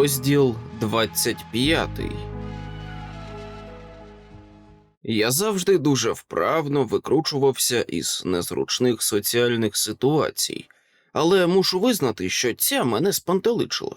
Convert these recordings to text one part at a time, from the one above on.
Розділ 25 Я завжди дуже вправно викручувався із незручних соціальних ситуацій, але мушу визнати, що ця мене спантеличила.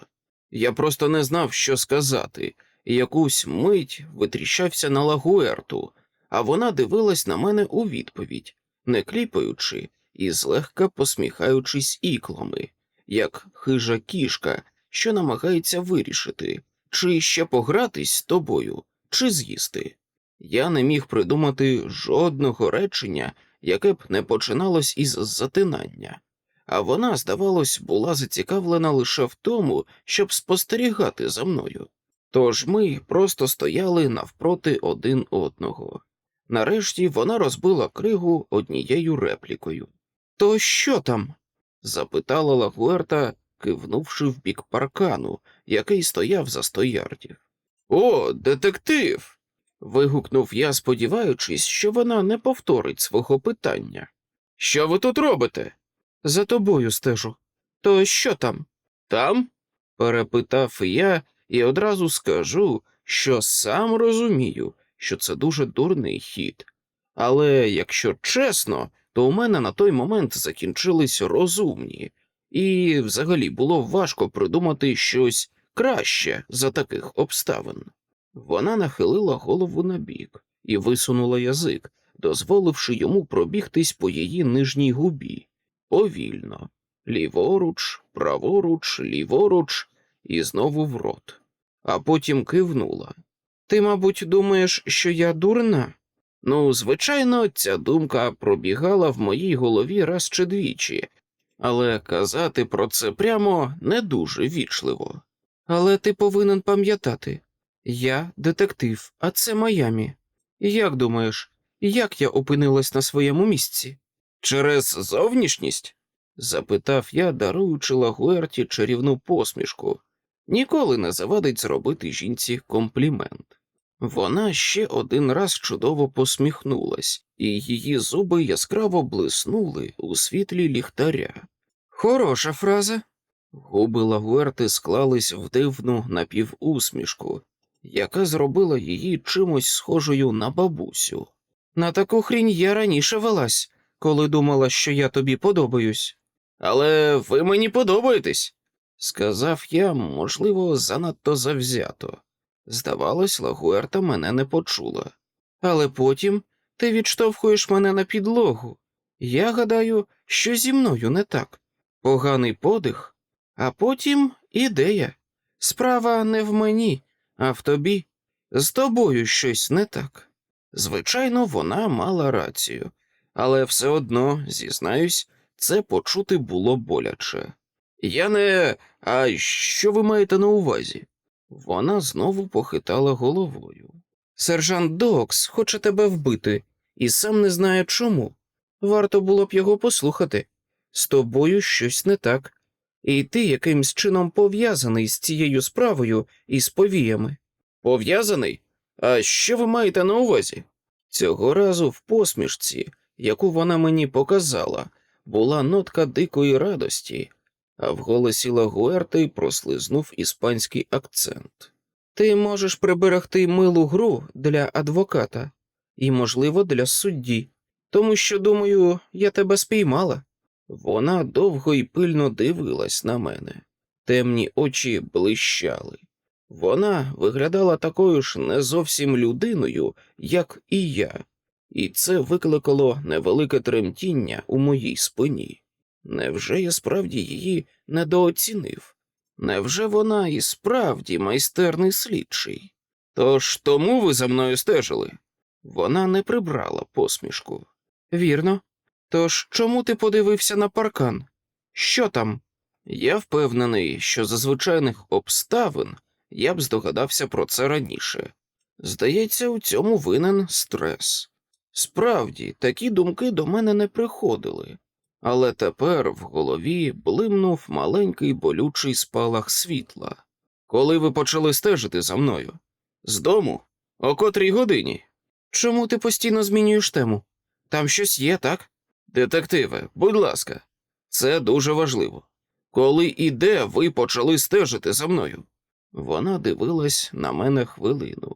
Я просто не знав, що сказати, якусь мить витріщався на лагуерту, а вона дивилась на мене у відповідь, не кліпаючи і злегка посміхаючись іклами, як хижа кішка, що намагається вирішити, чи ще погратись з тобою, чи з'їсти. Я не міг придумати жодного речення, яке б не починалось із затинання, а вона, здавалось, була зацікавлена лише в тому, щоб спостерігати за мною. Тож ми просто стояли навпроти один одного. Нарешті вона розбила кригу однією реплікою. То що там? запитала Лагуерта, кивнувши в бік паркану, який стояв за сто ярдів. О, детектив. вигукнув я, сподіваючись, що вона не повторить свого питання. Що ви тут робите? За тобою стежу. То що там? Там? перепитав я і одразу скажу, що сам розумію, що це дуже дурний хід. Але якщо чесно, то у мене на той момент закінчились розумні, і взагалі було важко придумати щось краще за таких обставин. Вона нахилила голову набік і висунула язик, дозволивши йому пробігтись по її нижній губі повільно, ліворуч, праворуч, ліворуч і знову в рот, а потім кивнула. Ти, мабуть, думаєш, що я дурна? Ну, звичайно, ця думка пробігала в моїй голові раз чи двічі, але казати про це прямо не дуже вічливо. Але ти повинен пам'ятати я детектив, а це Майамі. Як думаєш, як я опинилась на своєму місці? Через зовнішність? запитав я, даруючи Лагуерті чарівну посмішку. Ніколи не завадить зробити жінці комплімент. Вона ще один раз чудово посміхнулась, і її зуби яскраво блиснули у світлі ліхтаря. Хороша фраза. Губи Лагуерти склались в дивну напівусмішку, яка зробила її чимось схожою на бабусю. На таку хрінь я раніше велась, коли думала, що я тобі подобаюсь. Але ви мені подобаєтесь, сказав я, можливо, занадто завзято. Здавалось, Лагуерта мене не почула. Але потім ти відштовхуєш мене на підлогу. Я гадаю, що зі мною не так. Поганий подих, а потім ідея. Справа не в мені, а в тобі. З тобою щось не так. Звичайно, вона мала рацію, але все одно, зізнаюсь, це почути було боляче. Я не. А що ви маєте на увазі? Вона знову похитала головою. Сержант Докс хоче тебе вбити, і сам не знає чому. Варто було б його послухати. З тобою щось не так, і ти якимсь чином пов'язаний з цією справою і з повіями. Пов'язаний? А що ви маєте на увазі? Цього разу в посмішці, яку вона мені показала, була нотка дикої радості, а в голосі Лагуерти прослизнув іспанський акцент. Ти можеш приберегти милу гру для адвоката і, можливо, для судді, тому що, думаю, я тебе спіймала. Вона довго і пильно дивилась на мене, темні очі блищали. Вона виглядала такою ж не зовсім людиною, як і я, і це викликало невелике тремтіння у моїй спині. Невже я справді її недооцінив? Невже вона і справді майстерний слідчий? Тож тому ви за мною стежили? Вона не прибрала посмішку. Вірно. Тож чому ти подивився на паркан? Що там? Я впевнений, що за звичайних обставин я б здогадався про це раніше. Здається, у цьому винен стрес. Справді, такі думки до мене не приходили, але тепер в голові блимнув маленький болючий спалах світла. Коли ви почали стежити за мною? З дому? О котрій годині? Чому ти постійно змінюєш тему? Там щось є, так? Детективе, будь ласка, це дуже важливо. Коли і де ви почали стежити за мною? Вона дивилась на мене хвилину,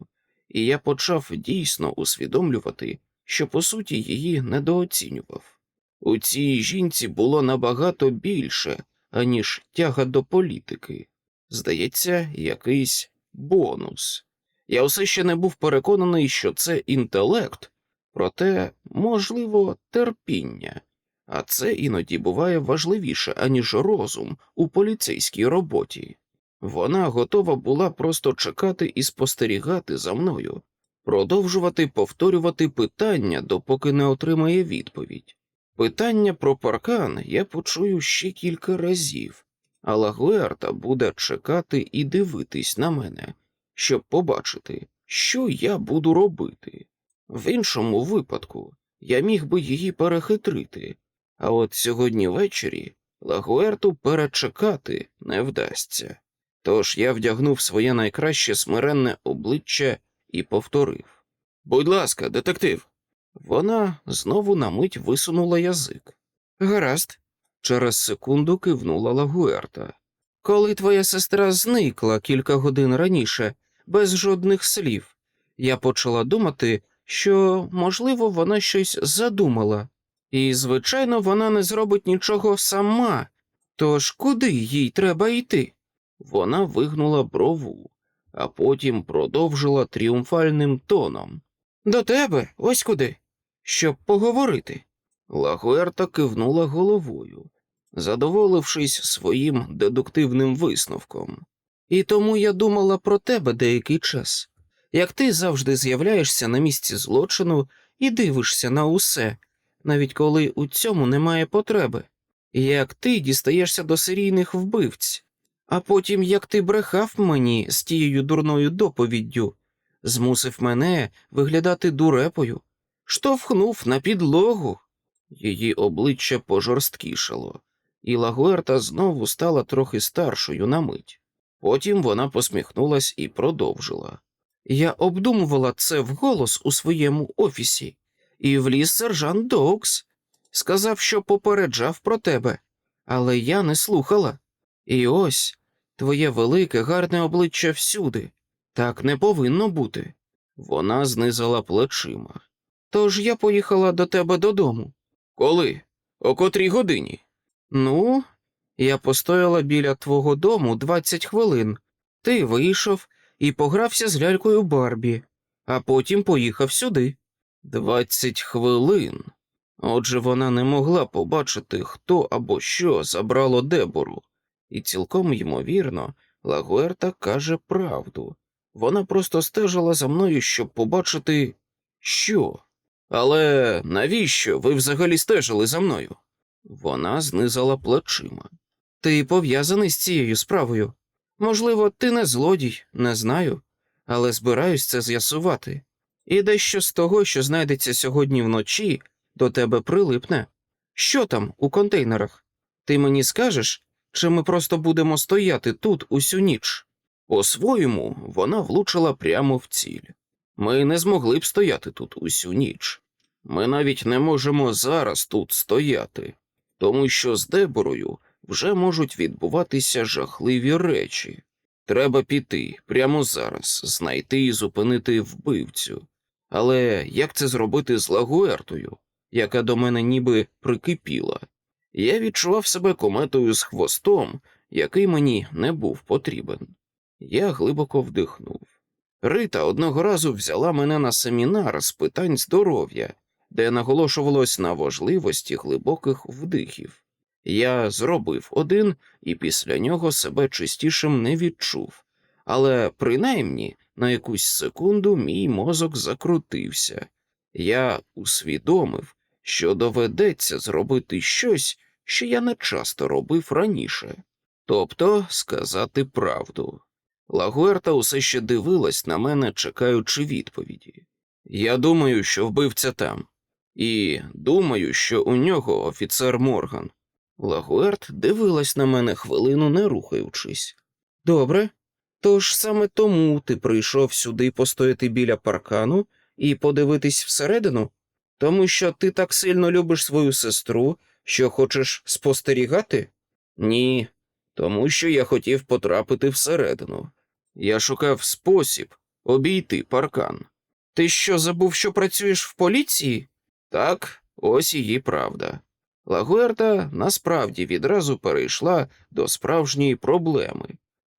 і я почав дійсно усвідомлювати, що по суті її недооцінював. У цій жінці було набагато більше, аніж тяга до політики. Здається, якийсь бонус. Я все ще не був переконаний, що це інтелект, проте, можливо, терпіння, а це іноді буває важливіше, аніж розум у поліцейській роботі. Вона готова була просто чекати і спостерігати за мною, продовжувати повторювати питання, допоки не отримає відповідь. Питання про паркан я почую ще кілька разів, а Лагуерта буде чекати і дивитись на мене, щоб побачити, що я буду робити. В іншому випадку я міг би її перехитрити, а от сьогодні ввечері Лагуерту перечекати не вдасться. Тож я вдягнув своє найкраще смиренне обличчя і повторив Будь ласка, детектив. Вона знову на мить висунула язик. Гаразд, через секунду кивнула Лагуерта. Коли твоя сестра зникла кілька годин раніше, без жодних слів, я почала думати, що, можливо, вона щось задумала, і, звичайно, вона не зробить нічого сама. Тож куди їй треба йти? Вона вигнула брову, а потім продовжила тріумфальним тоном. До тебе, ось куди, щоб поговорити. Лагуерта кивнула головою, задоволившись своїм дедуктивним висновком. І тому я думала про тебе деякий час. Як ти завжди з'являєшся на місці злочину і дивишся на усе, навіть коли у цьому немає потреби, як ти дістаєшся до серійних вбивць, а потім як ти брехав мені з тією дурною доповіддю, змусив мене виглядати дурепою, штовхнув на підлогу. Її обличчя пожорсткішало, і Лагуерта знову стала трохи старшою на мить. Потім вона посміхнулась і продовжила. Я обдумувала це вголос у своєму офісі, і вліз сержант Доукс. Сказав, що попереджав про тебе, але я не слухала. І ось твоє велике, гарне обличчя всюди. Так не повинно бути. Вона знизала плечима. Тож я поїхала до тебе додому. Коли? О котрій годині? Ну, я постояла біля твого дому 20 хвилин. Ти вийшов і погрався з лялькою Барбі, а потім поїхав сюди. Двадцять хвилин. Отже, вона не могла побачити, хто або що забрало дебору, і цілком ймовірно, Лагуерта каже правду. Вона просто стежила за мною, щоб побачити, що. Але навіщо ви взагалі стежили за мною? Вона знизала плечима. Ти пов'язаний з цією справою. Можливо, ти не злодій, не знаю, але збираюсь це з'ясувати. І дещо з того, що знайдеться сьогодні вночі, до тебе прилипне. Що там у контейнерах? Ти мені скажеш, чи ми просто будемо стояти тут усю ніч? По-своєму, вона влучила прямо в ціль. Ми не змогли б стояти тут усю ніч. Ми навіть не можемо зараз тут стояти, тому що з Деборою вже можуть відбуватися жахливі речі. Треба піти прямо зараз, знайти і зупинити вбивцю. Але як це зробити з Лагуертою, яка до мене ніби прикипіла? Я відчував себе кометою з хвостом, який мені не був потрібен. Я глибоко вдихнув. Рита одного разу взяла мене на семінар з питань здоров'я, де наголошувалось на важливості глибоких вдихів. Я зробив один і після нього себе чистішим не відчув, але принаймні на якусь секунду мій мозок закрутився. Я усвідомив, що доведеться зробити щось, що я не часто робив раніше, тобто сказати правду. Лагуерта усе ще дивилась на мене, чекаючи відповіді. Я думаю, що вбивця там, і думаю, що у нього офіцер Морган. Лагуерт дивилась на мене хвилину, не рухаючись. Добре, тож саме тому ти прийшов сюди постояти біля паркану і подивитись всередину, тому що ти так сильно любиш свою сестру, що хочеш спостерігати? Ні, тому що я хотів потрапити всередину. Я шукав спосіб обійти паркан. Ти що забув, що працюєш в поліції? Так, ось її правда. Лагуерта насправді відразу перейшла до справжньої проблеми.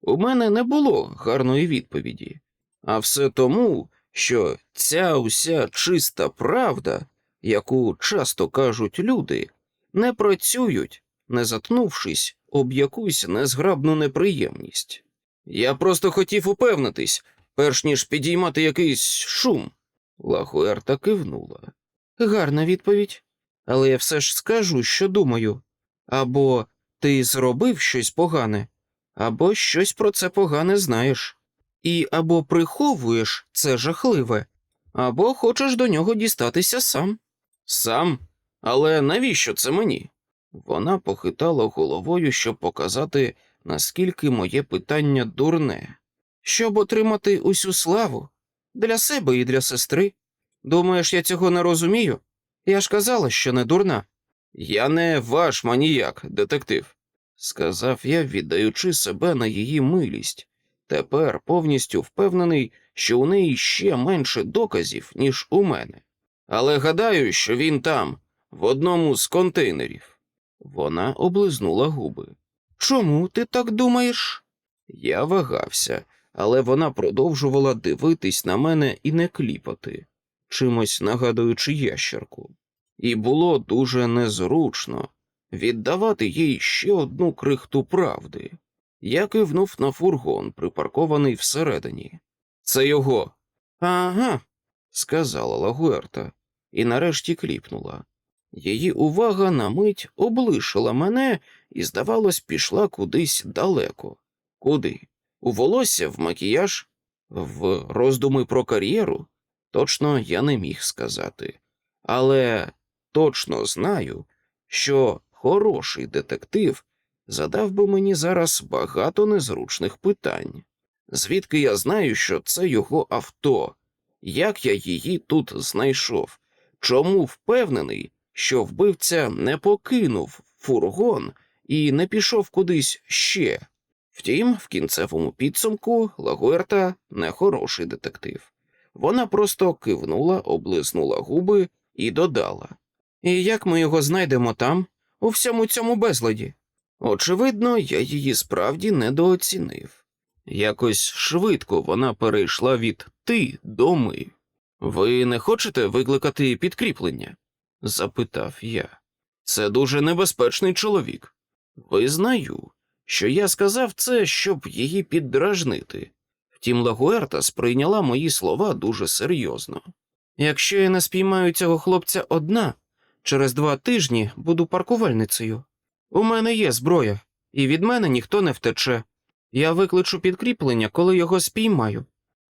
У мене не було гарної відповіді, а все тому, що ця уся чиста правда, яку часто кажуть люди, не працюють, не заткнувшись об якусь незграбну неприємність. Я просто хотів упевнитись, перш ніж підіймати якийсь шум. Лагуерта кивнула. Гарна відповідь. Але я все ж скажу, що думаю. Або ти зробив щось погане, або щось про це погане знаєш. І або приховуєш це жахливе, або хочеш до нього дістатися сам. Сам? Але навіщо це мені? Вона похитала головою, щоб показати, наскільки моє питання дурне. Щоб отримати усю славу для себе і для сестри. Думаєш, я цього не розумію? Я ж казала, що не дурна. Я не ваш маніяк, детектив, сказав я, віддаючи себе на її милість. Тепер повністю впевнений, що у неї ще менше доказів, ніж у мене. Але гадаю, що він там, в одному з контейнерів. Вона облизнула губи. Чому ти так думаєш? Я вагався, але вона продовжувала дивитись на мене і не кліпати, чимось нагадуючи ящерку. І було дуже незручно віддавати їй ще одну крихту правди. Я кивнув на фургон, припаркований всередині. Це його. Ага, сказала Лагуерта, і нарешті кліпнула. Її увага на мить облишила мене і, здавалось, пішла кудись далеко. Куди? У волосся, в макіяж, в роздуми про кар'єру? Точно я не міг сказати. Але точно знаю, що хороший детектив задав би мені зараз багато незручних питань. Звідки я знаю, що це його авто? Як я її тут знайшов? Чому впевнений, що вбивця не покинув фургон і не пішов кудись ще? Втім, в кінцевому підсумку Лагуерта не хороший детектив. Вона просто кивнула, облизнула губи і додала. І як ми його знайдемо там, у всьому цьому безладі? Очевидно, я її справді недооцінив. Якось швидко вона перейшла від ти до ми. Ви не хочете викликати підкріплення? запитав я. Це дуже небезпечний чоловік. Визнаю, що я сказав це, щоб її піддражнити. Втім, Лагуерта сприйняла мої слова дуже серйозно. Якщо я не спіймаю цього хлопця одна, через два тижні буду паркувальницею. У мене є зброя, і від мене ніхто не втече. Я викличу підкріплення, коли його спіймаю.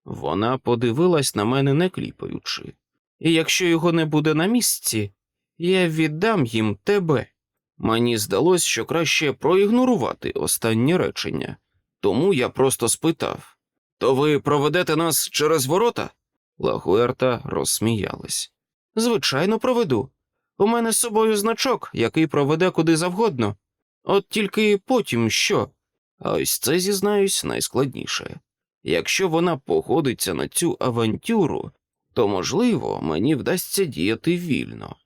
Вона подивилась на мене не кліпаючи. І якщо його не буде на місці, я віддам їм тебе. Мені здалось, що краще проігнорувати останнє речення, тому я просто спитав То ви проведете нас через ворота? Лагуерта розсміялась. Звичайно, проведу. У мене з собою значок, який проведе куди завгодно. От тільки потім що? А ось це, зізнаюсь, найскладніше. Якщо вона погодиться на цю авантюру, то, можливо, мені вдасться діяти вільно.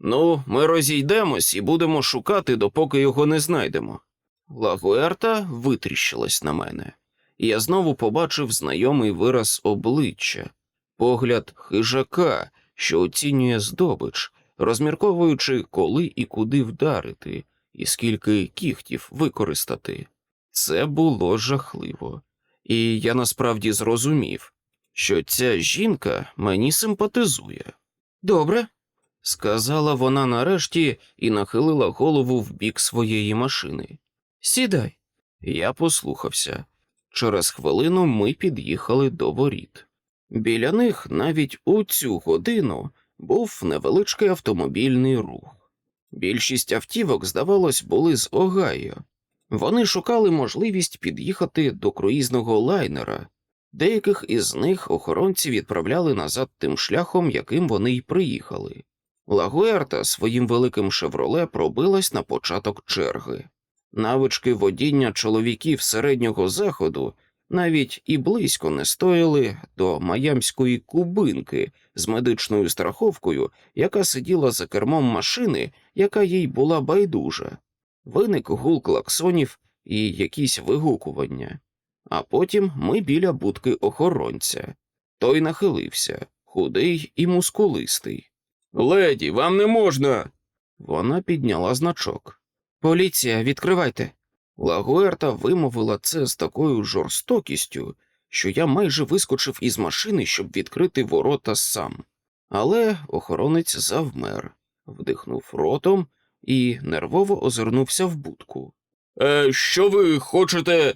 Ну, ми розійдемось і будемо шукати, допоки його не знайдемо. Лагуерта витріщилась на мене, я знову побачив знайомий вираз обличчя, погляд хижака, що оцінює здобич, розмірковуючи, коли і куди вдарити, і скільки кіхтів використати. Це було жахливо, і я насправді зрозумів, що ця жінка мені симпатизує. Добре, сказала вона нарешті і нахилила голову в бік своєї машини. Сідай. Я послухався. Через хвилину ми під'їхали до воріт. Біля них навіть у цю годину був невеличкий автомобільний рух. Більшість автівок, здавалось, були з Огайо. Вони шукали можливість під'їхати до круїзного лайнера. Деяких із них охоронці відправляли назад тим шляхом, яким вони й приїхали. Лагуерта своїм великим шевроле пробилась на початок черги. Навички водіння чоловіків середнього заходу навіть і близько не стояли до маямської кубинки з медичною страховкою, яка сиділа за кермом машини, яка їй була байдужа. Виник гул клаксонів і якісь вигукування. А потім ми біля будки охоронця. Той нахилився, худий і мускулистий. Леді, вам не можна. Вона підняла значок. Поліція, відкривайте. Лагуерта вимовила це з такою жорстокістю, що я майже вискочив із машини, щоб відкрити ворота сам. Але охоронець завмер, вдихнув ротом і нервово озирнувся в будку. Е, що ви хочете?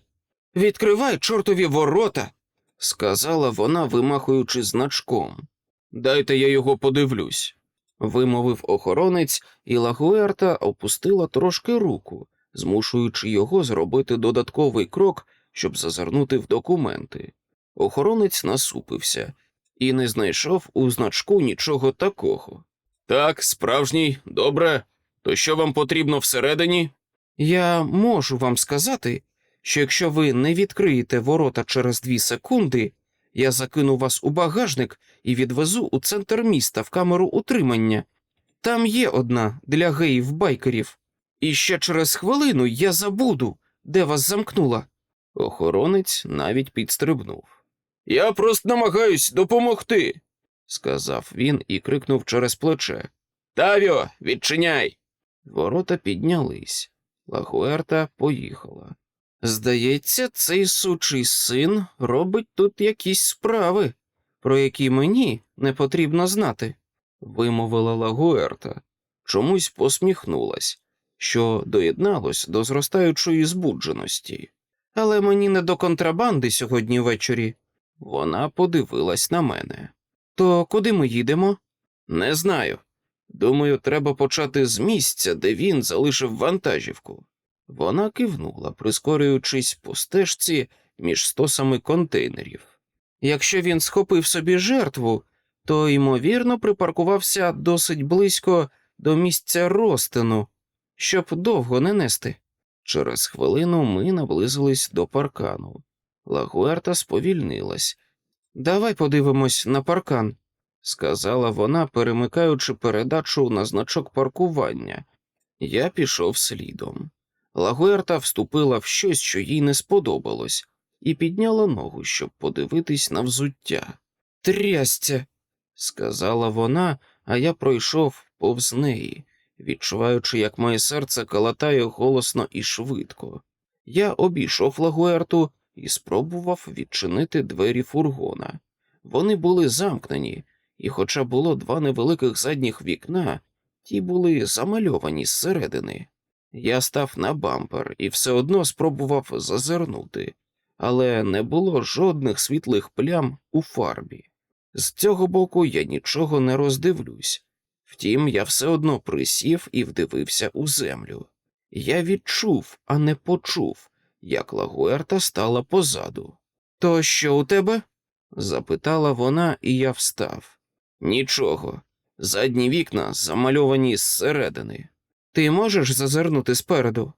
Відкривай чортові ворота, сказала вона, вимахуючи значком. Дайте я його подивлюсь, вимовив охоронець, і Лагуерта опустила трошки руку, змушуючи його зробити додатковий крок, щоб зазирнути в документи. Охоронець насупився і не знайшов у значку нічого такого. Так, справжній, добре. То що вам потрібно всередині? Я можу вам сказати, що якщо ви не відкриєте ворота через дві секунди, я закину вас у багажник і відвезу у центр міста в камеру утримання. Там є одна для геїв-байкерів. І ще через хвилину я забуду, де вас замкнула. Охоронець навіть підстрибнув. Я просто намагаюсь допомогти, сказав він і крикнув через плече. Тавіо, відчиняй. Ворота піднялись. Лахуерта поїхала. Здається, цей сучий син робить тут якісь справи, про які мені не потрібно знати, вимовила Лагуерта. Чомусь посміхнулась, що доєдналось до зростаючої збудженості. Але мені не до контрабанди сьогодні ввечері. Вона подивилась на мене. То куди ми їдемо? Не знаю. Думаю, треба почати з місця, де він залишив вантажівку. Вона кивнула, прискорюючись по стежці між стосами контейнерів. Якщо він схопив собі жертву, то, ймовірно, припаркувався досить близько до місця розтину, щоб довго не нести. Через хвилину ми наблизились до паркану. Лагуерта сповільнилась. Давай подивимось на паркан, сказала вона, перемикаючи передачу на значок паркування. Я пішов слідом. Лагуерта вступила в щось, що їй не сподобалось, і підняла ногу, щоб подивитись на взуття. Трясця, сказала вона, а я пройшов повз неї, відчуваючи, як моє серце калатає голосно і швидко. Я обійшов Лагуерту і спробував відчинити двері фургона. Вони були замкнені, і, хоча було два невеликих задніх вікна, ті були замальовані зсередини. Я став на бампер і все одно спробував зазирнути, але не було жодних світлих плям у фарбі. З цього боку я нічого не роздивлюсь. Втім, я все одно присів і вдивився у землю. Я відчув, а не почув, як Лагуерта стала позаду. То що у тебе? запитала вона, і я встав. Нічого. Задні вікна замальовані зсередини. Ти можеш зазирнути спереду?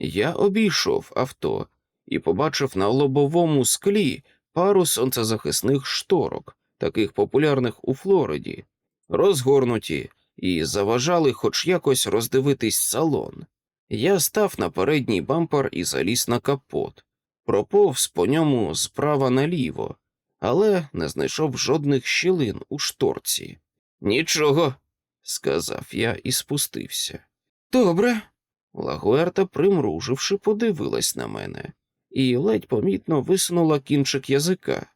Я обійшов авто і побачив на лобовому склі пару сонцезахисних шторок, таких популярних у Флориді, розгорнуті і заважали хоч якось роздивитись салон. Я став на передній бампер і заліз на капот, проповз по ньому справа наліво, але не знайшов жодних щілин у шторці. Нічого, сказав я і спустився. Добре. Лагуерта, примруживши, подивилась на мене і ледь помітно висунула кінчик язика.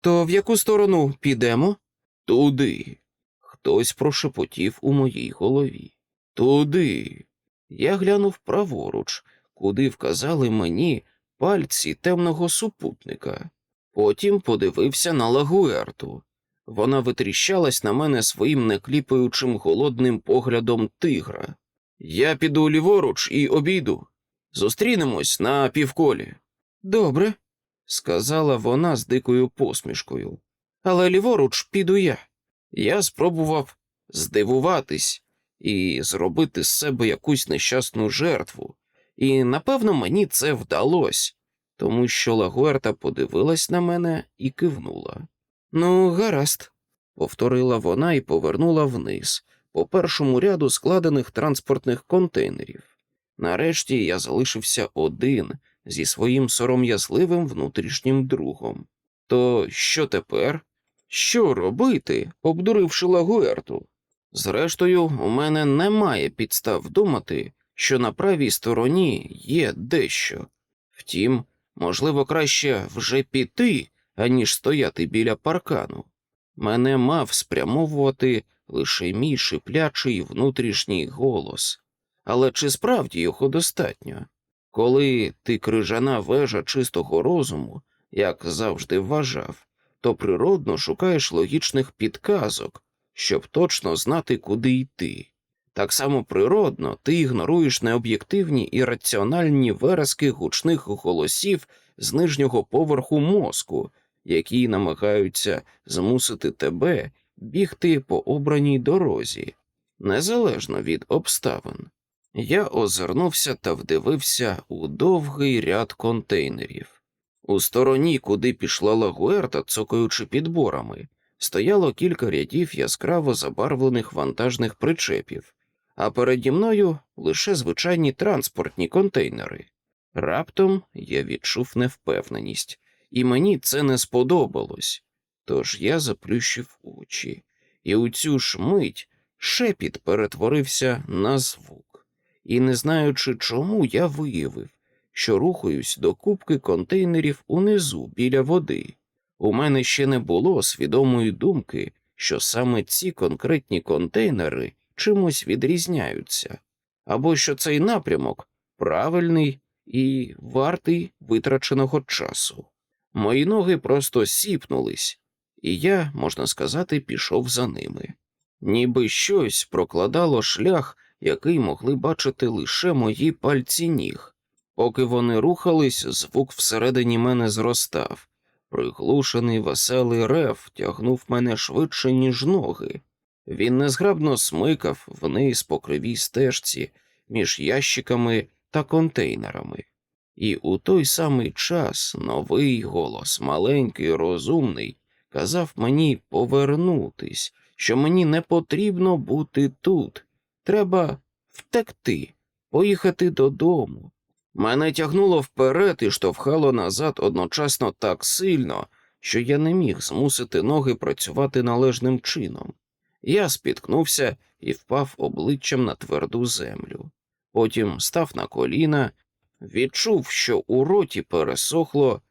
То в яку сторону підемо? Туди. Хтось прошепотів у моїй голові. Туди. Я глянув праворуч, куди вказали мені пальці темного супутника. Потім подивився на Лагуерту. Вона витріщалась на мене своїм некліпаючим голодним поглядом тигра. Я піду ліворуч і обійду. Зустрінемось на півколі. Добре, сказала вона з дикою посмішкою. Але ліворуч піду я. Я спробував здивуватись і зробити з себе якусь нещасну жертву, і напевно мені це вдалося. тому що Лагуерта подивилась на мене і кивнула. Ну, гаразд, повторила вона і повернула вниз, по першому ряду складених транспортних контейнерів. Нарешті я залишився один зі своїм сором'язливим внутрішнім другом. То що тепер? Що робити, обдуривши Лагуерту? Зрештою, у мене немає підстав думати, що на правій стороні є дещо. Втім, можливо, краще вже піти, аніж стояти біля паркану. Мене мав спрямовувати лише мій шиплячий внутрішній голос. Але чи справді його достатньо? Коли ти крижана вежа чистого розуму, як завжди вважав, то природно шукаєш логічних підказок, щоб точно знати, куди йти. Так само природно ти ігноруєш необ'єктивні і раціональні виразки гучних голосів з нижнього поверху мозку, які намагаються змусити тебе бігти по обраній дорозі, незалежно від обставин. Я озирнувся та вдивився у довгий ряд контейнерів. У стороні, куди пішла Лагуерта, цокаючи підборами, стояло кілька рядів яскраво забарвлених вантажних причепів, а переді мною лише звичайні транспортні контейнери. Раптом я відчув невпевненість, і мені це не сподобалось. Тож я заплющив очі, і у цю ж мить шепіт перетворився на звук, і, не знаючи чому, я виявив, що рухаюсь до кубки контейнерів унизу біля води. У мене ще не було свідомої думки, що саме ці конкретні контейнери чимось відрізняються, або що цей напрямок правильний і вартий витраченого часу. Мої ноги просто сіпнулись, і я, можна сказати, пішов за ними. Ніби щось прокладало шлях, який могли бачити лише мої пальці ніг. Поки вони рухались, звук всередині мене зростав. Приглушений веселий рев тягнув мене швидше, ніж ноги. Він незграбно смикав вниз по кривій стежці між ящиками та контейнерами. І у той самий час новий голос, маленький, розумний, казав мені повернутись, що мені не потрібно бути тут. Треба втекти, поїхати додому. Мене тягнуло вперед і штовхало назад одночасно так сильно, що я не міг змусити ноги працювати належним чином. Я спіткнувся і впав обличчям на тверду землю. Потім став на коліна, відчув, що у роті пересохло,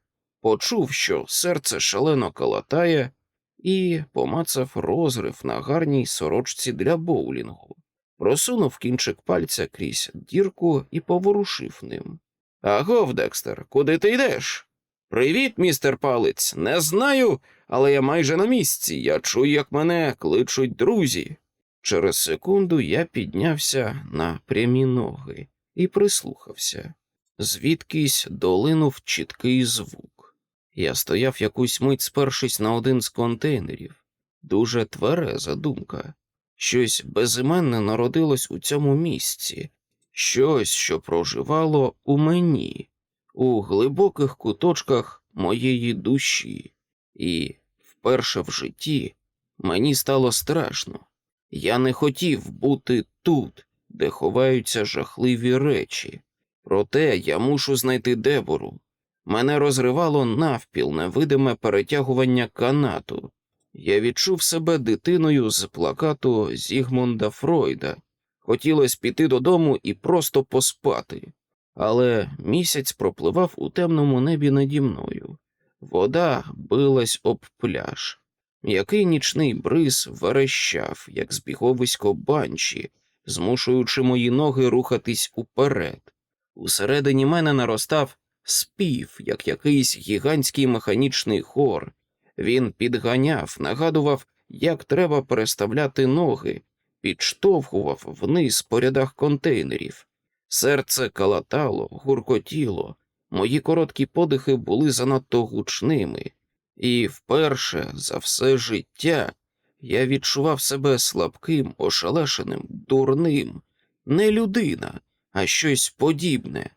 почув, що серце шалено калатає, і помацав розрив на гарній сорочці для боулінгу, просунув кінчик пальця крізь дірку і поворушив ним. Агов, Декстер, куди ти йдеш? Привіт, містер палець. Не знаю, але я майже на місці. Я чую, як мене кличуть друзі. Через секунду я піднявся на прямі ноги і прислухався. Звідкись долинув чіткий звук. Я стояв якусь мить, спершись на один з контейнерів. Дуже твереза думка. Щось безіменне народилось у цьому місці, щось, що проживало у мені, у глибоких куточках моєї душі, і вперше в житті мені стало страшно. Я не хотів бути тут, де ховаються жахливі речі. Проте я мушу знайти дебору. Мене розривало навпіл невидиме перетягування канату. Я відчув себе дитиною з плакату Зігмунда Фройда. Хотілося піти додому і просто поспати. Але місяць пропливав у темному небі наді мною. Вода билась об пляж. М'який нічний бриз верещав, як збіговисько банші, змушуючи мої ноги рухатись уперед. Усередині мене наростав спів, як якийсь гігантський механічний хор. Він підганяв, нагадував, як треба переставляти ноги, підштовхував вниз по рядах контейнерів. Серце калатало, гуркотіло, мої короткі подихи були занадто гучними, і вперше за все життя я відчував себе слабким, ошелешеним, дурним, не людина, а щось подібне,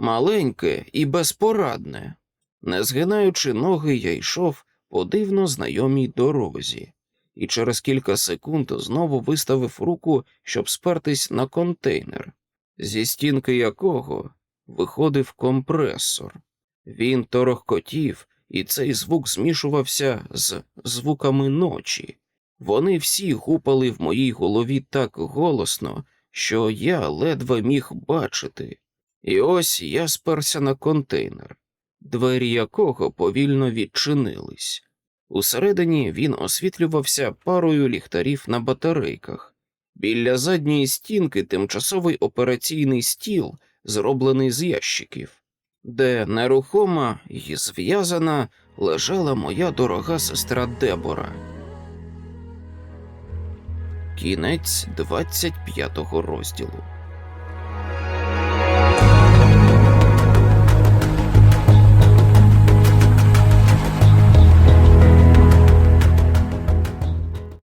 маленьке і безпорадне. Не згинаючи ноги, я йшов по дивно знайомій дорозі, і через кілька секунд знову виставив руку, щоб спертись на контейнер, зі стінки якого виходив компресор. Він торохкотів, і цей звук змішувався з звуками ночі. Вони всі гупали в моїй голові так голосно, що я ледве міг бачити. І ось я сперся на контейнер, двері якого повільно відчинились. Усередині він освітлювався парою ліхтарів на батарейках. Біля задньої стінки тимчасовий операційний стіл, зроблений з ящиків, де нерухома і зв'язана лежала моя дорога сестра Дебора. Кінець 25 розділу.